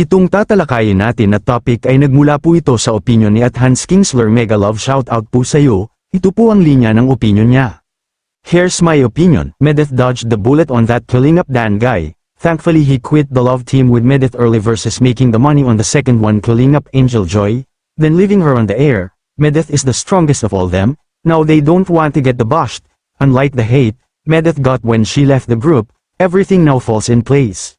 Itong tatalakayin natin na topic ay nagmula po ito sa opinion ni at Hans Kingsler Mega Love Shoutout po sa iyo, ito po ang linya ng opinion niya. Here's my opinion, Medeth dodged the bullet on that killing up Dan guy. Thankfully he quit the love team with Medeth early versus making the money on the second one killing up Angel Joy, then leaving her on the air. Medeth is the strongest of all them, now they don't want to get the boshed. Unlike the hate, Medeth got when she left the group, everything now falls in place.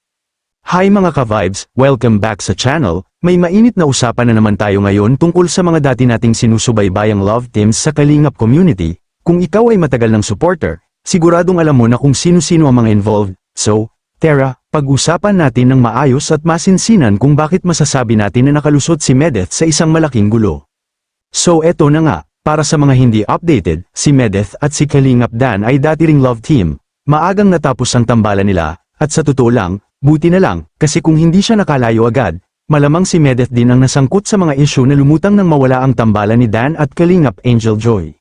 Hi mga ka-vibes, welcome back sa channel, may mainit na usapan na naman tayo ngayon tungkol sa mga dati nating sinusubaybayang love teams sa Kalingap community, kung ikaw ay matagal ng supporter, siguradong alam mo na kung sino-sino ang mga involved, so, Tara, pag-usapan natin ng maayos at masinsinan kung bakit masasabi natin na nakalusot si Medeth sa isang malaking gulo. So eto na nga, para sa mga hindi updated, si Medeth at si Kalingap Dan ay dati ring love team, maagang natapos ang tambalan nila, at sa totoo lang, buti na lang, kasi kung hindi siya nakalayo agad, malamang si Medeth din ang nasangkot sa mga issue na lumutang nang mawala ang tambalan ni Dan at Kalingap Angel Joy.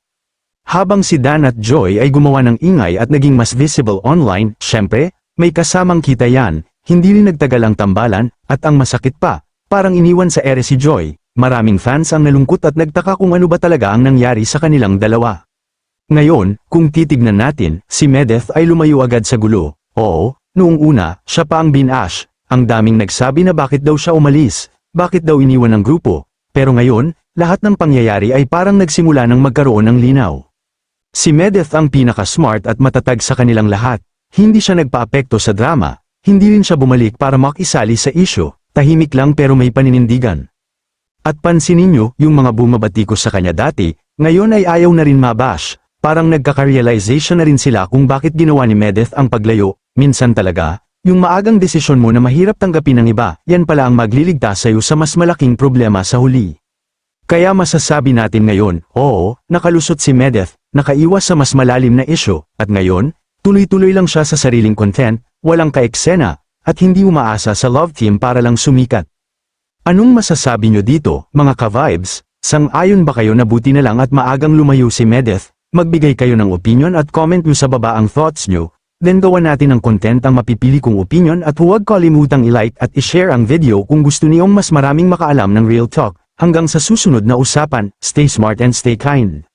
Habang si Dan at Joy ay gumawa ng ingay at naging mas visible online, syempre, may kasamang kita yan, hindi rin nagtagal ang tambalan, at ang masakit pa, parang iniwan sa ere si Joy, maraming fans ang nalungkot at nagtaka kung ano ba talaga ang nangyari sa kanilang dalawa. Ngayon, kung titignan natin, si Medeth ay lumayo agad sa gulo, oo, noong una, siya pa ang binash, ang daming nagsabi na bakit daw siya umalis, bakit daw iniwan ng grupo, pero ngayon, lahat ng pangyayari ay parang nagsimula ng magkaroon ng linaw. Si Medeth ang pinaka-smart at matatag sa kanilang lahat, hindi siya nagpaapekto sa drama, hindi rin siya bumalik para makisali sa isyo, tahimik lang pero may paninindigan. At pansinin nyo, yung mga bumabatikos sa kanya dati, ngayon ay ayaw na rin mabash, parang nagkaka-realization na rin sila kung bakit ginawa ni Medeth ang paglayo, minsan talaga, yung maagang desisyon mo na mahirap tanggapin ng iba, yan pala ang magliligtas sa'yo sa mas malaking problema sa huli. Kaya masasabi natin ngayon, oo, nakalusot si Medeth, nakaiwas sa mas malalim na isyo, at ngayon, tuloy-tuloy lang siya sa sariling content, walang kaeksena, at hindi umaasa sa love team para lang sumikat. Anong masasabi nyo dito, mga ka-vibes? Sang-ayon ba kayo na buti na lang at maagang lumayo si Medeth? Magbigay kayo ng opinion at comment nyo sa baba ang thoughts nyo, then gawa natin ng content ang mapipili kong opinion at huwag kalimutang i-like at i-share ang video kung gusto niyong mas maraming makaalam ng real talk. Hanggang sa susunod na usapan, stay smart and stay kind.